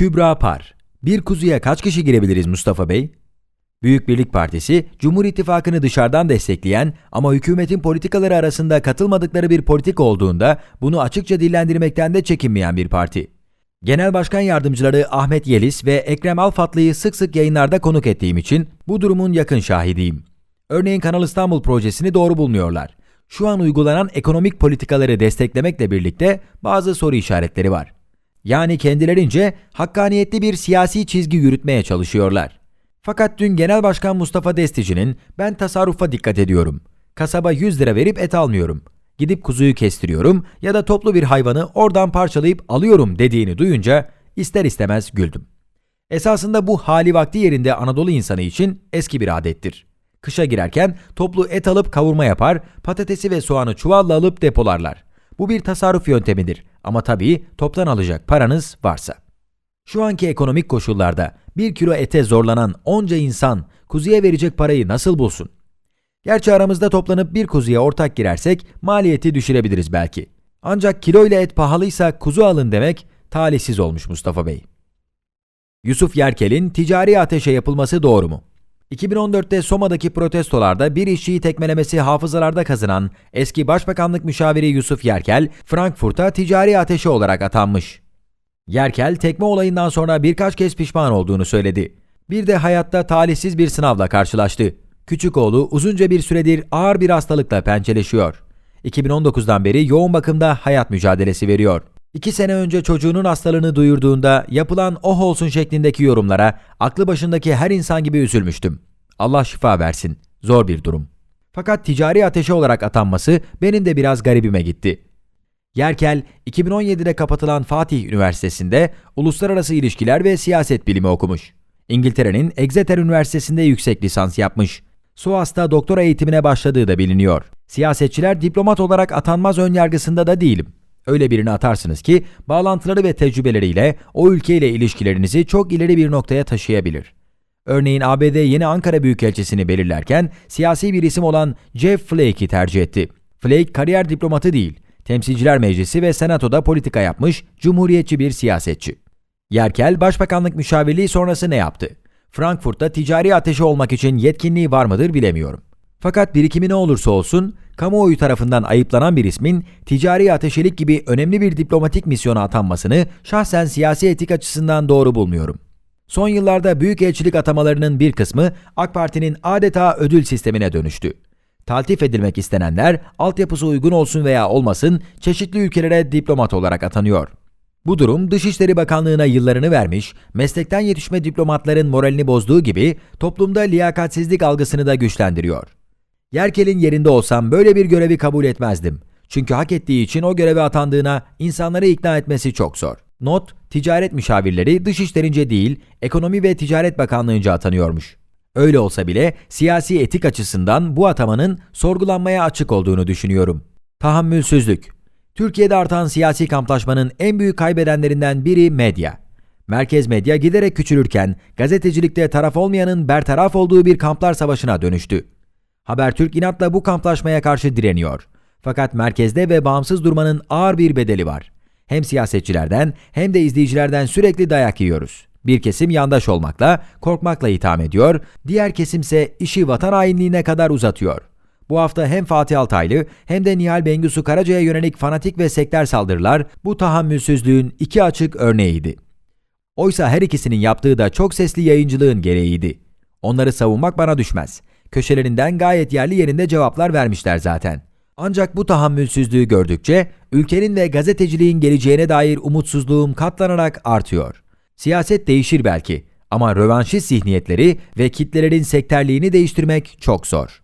Kübra Par. Bir kuzuya kaç kişi girebiliriz Mustafa Bey? Büyük Birlik Partisi, Cumhur İttifakı'nı dışarıdan destekleyen ama hükümetin politikaları arasında katılmadıkları bir politik olduğunda bunu açıkça dillendirmekten de çekinmeyen bir parti. Genel Başkan Yardımcıları Ahmet Yeliz ve Ekrem Alfatlı'yı sık sık yayınlarda konuk ettiğim için bu durumun yakın şahidiyim. Örneğin Kanal İstanbul projesini doğru bulmuyorlar. Şu an uygulanan ekonomik politikaları desteklemekle birlikte bazı soru işaretleri var. Yani kendilerince hakkaniyetli bir siyasi çizgi yürütmeye çalışıyorlar. Fakat dün Genel Başkan Mustafa Destici'nin ben tasarrufa dikkat ediyorum. Kasaba 100 lira verip et almıyorum. Gidip kuzuyu kestiriyorum ya da toplu bir hayvanı oradan parçalayıp alıyorum dediğini duyunca ister istemez güldüm. Esasında bu hali vakti yerinde Anadolu insanı için eski bir adettir. Kışa girerken toplu et alıp kavurma yapar, patatesi ve soğanı çuvalla alıp depolarlar. Bu bir tasarruf yöntemidir ama tabii toptan alacak paranız varsa. Şu anki ekonomik koşullarda bir kilo ete zorlanan onca insan kuzuya verecek parayı nasıl bulsun? Gerçi aramızda toplanıp bir kuzuya ortak girersek maliyeti düşürebiliriz belki. Ancak kilo ile et pahalıysa kuzu alın demek talihsiz olmuş Mustafa Bey. Yusuf Yerkel'in ticari ateşe yapılması doğru mu? 2014'te Soma'daki protestolarda bir işçiyi tekmelemesi hafızalarda kazınan eski Başbakanlık müşaviri Yusuf Yerkel, Frankfurt'a ticari ateşe olarak atanmış. Yerkel, tekme olayından sonra birkaç kez pişman olduğunu söyledi. Bir de hayatta talihsiz bir sınavla karşılaştı. Küçük oğlu uzunca bir süredir ağır bir hastalıkla pençeleşiyor. 2019'dan beri yoğun bakımda hayat mücadelesi veriyor. İki sene önce çocuğunun hastalığını duyurduğunda yapılan oh olsun şeklindeki yorumlara aklı başındaki her insan gibi üzülmüştüm. Allah şifa versin. Zor bir durum. Fakat ticari ateşe olarak atanması benim de biraz garibime gitti. Yerkel, 2017'de kapatılan Fatih Üniversitesi'nde Uluslararası İlişkiler ve Siyaset Bilimi okumuş. İngiltere'nin Exeter Üniversitesi'nde yüksek lisans yapmış. SOAS'ta doktora eğitimine başladığı da biliniyor. Siyasetçiler diplomat olarak atanmaz ön yargısında da değilim. Öyle birini atarsınız ki bağlantıları ve tecrübeleriyle o ülkeyle ilişkilerinizi çok ileri bir noktaya taşıyabilir. Örneğin ABD yeni Ankara Büyükelçisini belirlerken siyasi bir isim olan Jeff Flake'i tercih etti. Flake kariyer diplomatı değil, Temsilciler Meclisi ve Senato'da politika yapmış, cumhuriyetçi bir siyasetçi. Yerkel, başbakanlık müşavirliği sonrası ne yaptı? Frankfurt'ta ticari ateşi olmak için yetkinliği var mıdır bilemiyorum. Fakat birikimi ne olursa olsun, kamuoyu tarafından ayıplanan bir ismin ticari ateşelik gibi önemli bir diplomatik misyona atanmasını şahsen siyasi etik açısından doğru bulmuyorum. Son yıllarda büyükelçilik atamalarının bir kısmı AK Parti'nin adeta ödül sistemine dönüştü. Taltif edilmek istenenler altyapısı uygun olsun veya olmasın çeşitli ülkelere diplomat olarak atanıyor. Bu durum Dışişleri Bakanlığı'na yıllarını vermiş, meslekten yetişme diplomatların moralini bozduğu gibi toplumda liyakatsizlik algısını da güçlendiriyor. Yerkel'in yerinde olsam böyle bir görevi kabul etmezdim. Çünkü hak ettiği için o göreve atandığına insanları ikna etmesi çok zor. Not, ticaret müşavirleri dışişlerince değil, Ekonomi ve Ticaret Bakanlığı'nca atanıyormuş. Öyle olsa bile siyasi etik açısından bu atamanın sorgulanmaya açık olduğunu düşünüyorum. Tahammülsüzlük. Türkiye'de artan siyasi kamplaşmanın en büyük kaybedenlerinden biri medya. Merkez medya giderek küçülürken gazetecilikte taraf olmayanın bertaraf olduğu bir kamplar savaşına dönüştü. Habertürk inatla bu kamplaşmaya karşı direniyor. Fakat merkezde ve bağımsız durmanın ağır bir bedeli var. Hem siyasetçilerden hem de izleyicilerden sürekli dayak yiyoruz. Bir kesim yandaş olmakla, korkmakla itham ediyor, diğer kesimse işi vatan hainliğine kadar uzatıyor. Bu hafta hem Fatih Altaylı hem de Nihal Bengisu Karaca'ya yönelik fanatik ve sekter saldırılar bu tahammülsüzlüğün iki açık örneğiydi. Oysa her ikisinin yaptığı da çok sesli yayıncılığın gereğiydi. Onları savunmak bana düşmez. Köşelerinden gayet yerli yerinde cevaplar vermişler zaten. Ancak bu tahammülsüzlüğü gördükçe ülkenin ve gazeteciliğin geleceğine dair umutsuzluğum katlanarak artıyor. Siyaset değişir belki ama rövanşist zihniyetleri ve kitlelerin sekterliğini değiştirmek çok zor.